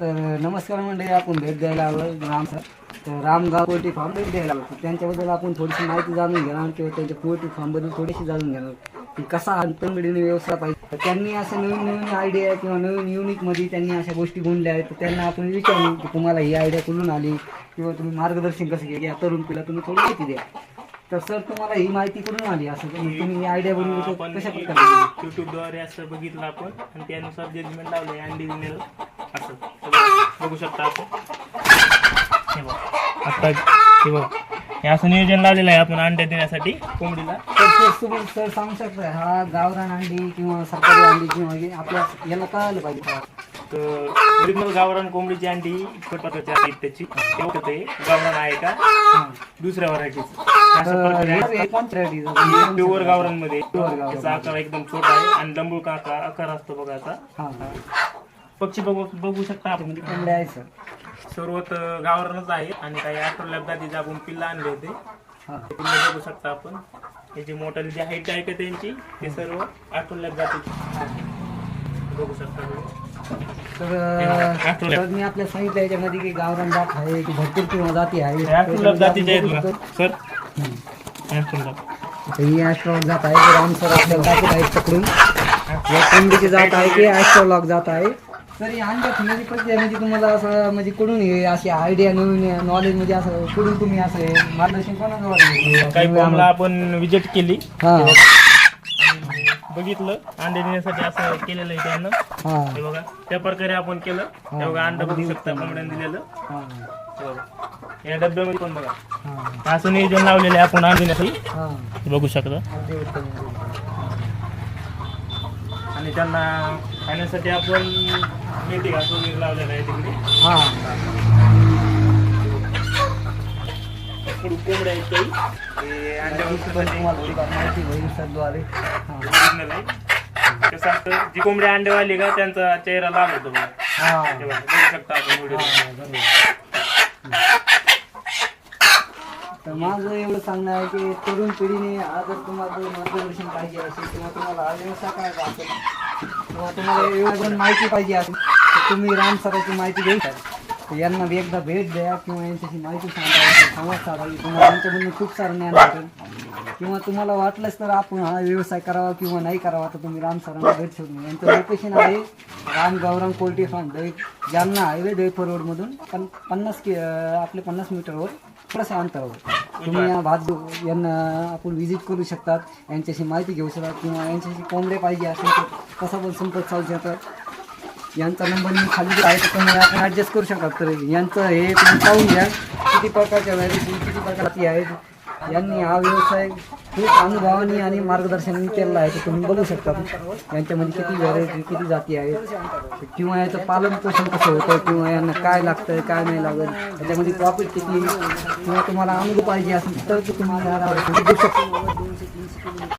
तर नमस्कार मंडळी आपण भेट द्यायला आलो राम सर. तर रामगाव पोल्ट्री फार्म भेट द्यायला आलो तर त्यांच्याबद्दल आपण थोडीशी माहिती जाणून घेणार किंवा त्यांच्या पोल्ट्री फार्मबद्दल थोडीशी जाणून घेणार. की कसा अंतरमिडीने व्यवसाय पाहिजे. तर त्यांनी असं नवीन नवीन आयडिया किंवा नवीन युनिकमध्ये त्यांनी अशा गोष्टी गुणल्या आहेत. तर त्यांना आपण विचारू की तुम्हाला ही आयडिया कुठून आली? किंवा तुम्ही मार्गदर्शन कसं केले या तरुण पिढीला तुम्ही थोडी माहिती द्या. तर सर तुम्हाला ही माहिती कुठून आली? असं तुम्ही तुम्ही ही आयडिया बनवली कशा प्रकारे? युट्यूबद्वारे असं बघितलं आपण. आणि त्यानुसार जजमेंट लावलंय अंडी दिलेलं असं. बघू शकता हे बघ. आता हे बघ. हे असं नियोजन लावलेलं आहे आपण अंड्या देण्यासाठी. कोंबडीला. तर तुम्ही सर सांगू शकता हा गावरान अंडी किंवा सरकारी अंडी किंवा आपल्या याला कळायला पाहिजे तर ओरिजिनल गावरान कोंबडीची अंडी प्रकारची आहेत त्याची. ते. गावरान आहे का? दुसऱ्या व्हरायटीचं? प्युअर गावरान. त्याचा आकार एकदम छोटा आहे आणि लंबू का आकार आकार असतो बघा आता हा. पक्षी बघू बघू शकता आपण म्हणजे कोंबडे आहे सर. सर्वत गावरानच आहे आणि काही आठवड्यात जातीचे आपण पिल्ला आणले होते. हा. ते पिल्लं बघू शकता आपण. याची मोठ्याली जी हाईट आहे का त्यांची ते सर्व आठवड्यात जातीचे बघू शकता तुम्ही. तर मी आपल्या सांगितलं याच्यामध्ये की गावरान जात आहे की भरपूर किंवा जाती आहे. हे जातीचे आहेत. सर तर ही ॲस्ट्रॉलॉग जात आहे तर राम सर आपल्याला दाखवत आहेत पकडून. या कोंबडीची जात आहे की ॲस्ट्रॉलॉग जात आहे? तर अंड्या ठेवण्याची प्रक्रिया म्हणजे तुम्हाला असं म्हणजे कुठून हे अशी आयडिया नवीन नॉलेज म्हणजे असं कुठून तुम्ही असं मार्गदर्शन काही फॉर्मला आपण विजिट केली. हा. आणि बघितलं. अंडे देण्यासाठी असं केलेलं आहे त्यांना. हा. हे बघा. त्या प्रकारे आपण केलं. हे. बघा अंड बघू शकता कोंबड्याने दिलेलं. हा. हे बघा. या डब्यामध्ये पण बघा. हा. असं नियोजन लावलेलं आहे आपण आणण्यासाठी हा. बघू शकता. अगदी उत्तम. आणि त्यांना खाण्यासाठी आपण मेथी घास वगैरे लावलेला आहे तिकडे. हा. कोंबड्या आहेत काही. ते अंड्या पण उचलण्यासाठी तुम्हाला थोडीफार माहिती होईल सरद्वारे original आहे. कसं असतं जी कोंबडी अंडेवाली का त्यांचा चेहरा लाल होतो बघा. हा. शकता आपण व्हिडिओ तर माझं एवढं सांगणं आहे की तरुण पिढीने आज जर तुम्हाला मार्गदर्शन पाहिजे असेल किंवा तुम्हाला हा व्यवसाय करायचा असेल किंवा तुम्हाला एवढं माहिती पाहिजे असेल तर तुम्ही राम सराची माहिती घेऊ शकता. तर यांना एकदा भेट द्या किंवा यांच्याशी माहिती सांगा संवाद साधावी तुम्हाला यांच्याकडून खूप सारं ज्ञान भेटेल. किंवा तुम्हाला वाटलंच तर आपण हा व्यवसाय करावा किंवा नाही करावा तर तुम्ही राम सरांना भेट शोधून यांचं लोकेशन आहे राम गौरव पोल्ट्री फार्म दही जालना हायवे दहीफर रोडमधून पण पन्नास कि आपले पन्नास मीटरवर थोडंसं अंतरावर तुम्ही या भात यांना आपण व्हिजिट करू शकतात. यांच्याशी माहिती घेऊ शकतात किंवा यांच्याशी कोंबडे पाहिजे असेल तर कसा पण संपर्क साधू शकतात. यांचा नंबर मी खाली आहे तर तुम्ही आपण ॲडजस्ट करू शकतात. तर यांचं हे तुम्ही पाहून घ्या. किती प्रकारच्या व्हरायटी किती प्रकारची आहेत. यांनी हा व्यवसाय खूप अनुभवानी आणि मार्गदर्शन केलेलं आहे. ते तुम्ही बघू शकता यांच्यामध्ये किती व्हरायटी किती जाती आहेत. किंवा याचं पालन पोषण कसं होतं किंवा यांना काय लागतं काय नाही लागत त्याच्यामध्ये प्रॉफिट किती किंवा तुम्हाला अनुभव पाहिजे असेल तर तुम्हाला देऊ शकता.